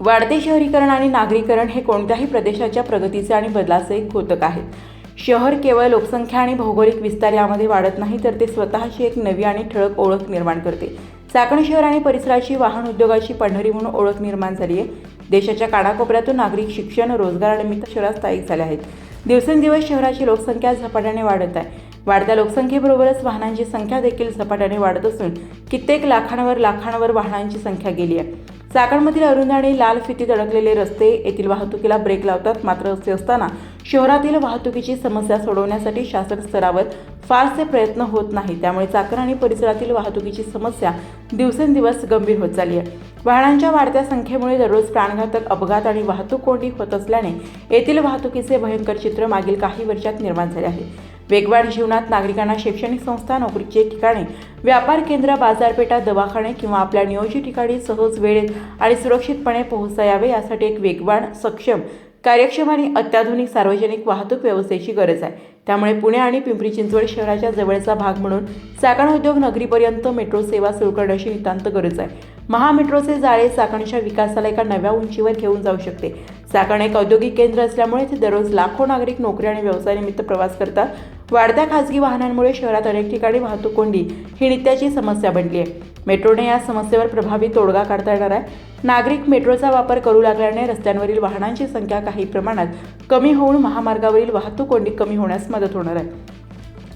वाढते शहरीकरण आणि नागरीकरण हे कोणत्याही प्रदेशाच्या प्रगतीचे आणि बदलाचे एक घोतक आहेत शहर केवळ लोकसंख्या आणि भौगोलिक विस्तार यामध्ये वाढत नाही तर ते स्वतःची एक नवी आणि ठळक ओळख निर्माण करते. चाकण शहर आणि परिसराची वाहन उद्योगाची पंढरी म्हणून ओळख निर्माण झाली आहे. देशाच्या कानाकोपऱ्यातून नागरिक शिक्षण रोजगारानिमित्त शहरात स्थायिक झाले आहेत. दिवसेंदिवस शहराची लोकसंख्या झपाट्याने वाढत आहे. वाढत्या लोकसंख्येबरोबरच वाहनांची संख्या देखील झपाट्याने वाढत असून कित्येक लाखांवर लाखांवर वाहनांची संख्या गेली आहे. चाकणमधील अरुंद आणि लाल फितीत अडकलेले रस्ते येथील वाहतुकीला ब्रेक लावतात. मात्र असे असताना शहरातील वाहतुकीची समस्या सोडवण्यासाठी शासन स्तरावर फारसे प्रयत्न होत नाही त्यामुळे चाकण आणि परिसरातील वाहतुकीची समस्या दिवसेंदिवस गंभीर होत चालली आहे. वाहनांच्या वाढत्या संख्येमुळे दररोज प्राणघातक अपघात आणि वाहतूक कोंडी होत असल्याने येथील वाहतुकीचे भयंकर चित्र मागील काही वर्षात निर्माण झाले आहे. वेगवान जीवनात नागरिकांना शैक्षणिक संस्था नोकरीचे ठिकाणे व्यापार केंद्र बाजारपेठा दवाखाने किंवा आपल्या नियोजित ठिकाणी सहज वेळेत आणि सुरक्षितपणे पोहोचता यावे यासाठी एक वेगवान सक्षम कार्यक्षम आणि अत्याधुनिक सार्वजनिक वाहतूक व्यवस्थेची गरज आहे. त्यामुळे पुणे आणि पिंपरी चिंचवड शहराच्या जवळचा भाग म्हणून चाकण उद्योग नगरीपर्यंत मेट्रो सेवा सुरू करण्याची नितांत गरज आहे. महामेट्रोचे जाळे चाकणच्या विकासाला एका नव्या उंचीवर घेऊन जाऊ शकते. चाकण एक औद्योगिक केंद्र असल्यामुळे ते दररोज लाखो नागरिक नोकरी आणि व्यवसायानिमित्त प्रवास करतात. वाढत्या खाजगी वाहनांमुळे शहरात अनेक ठिकाणी वाहतूक कोंडी ही नित्याची समस्या बनली आहे. मेट्रोने या समस्येवर प्रभावी तोडगा काढता येणार आहे. नागरिक मेट्रोचा वापर करू लागल्याने रस्त्यांवरील वाहनांची संख्या काही प्रमाणात कमी होऊन महामार्गावरील वाहतूक कोंडी कमी होण्यास मदत होणार आहे.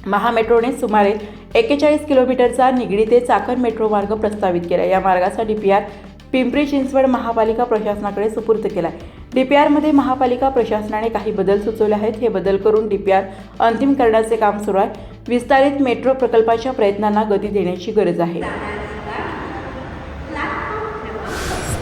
महामेट्रोने सुमारे एक्केचाळीस किलोमीटरचा निगडी ते चाकण मेट्रो मार्ग प्रस्तावित केला या मार्गाचा आर पिंपरी चिंचवड महापालिका प्रशासनाकडे सुपूर्द केला आहे. डीपीआरमध्ये महापालिका प्रशासनाने काही बदल सुचवले आहेत. हे बदल करून डीपीआर अंतिम करण्याचे काम सुरू आहे. विस्तारित मेट्रो प्रकल्पाच्या प्रयत्नांना गती देण्याची गरज आहे.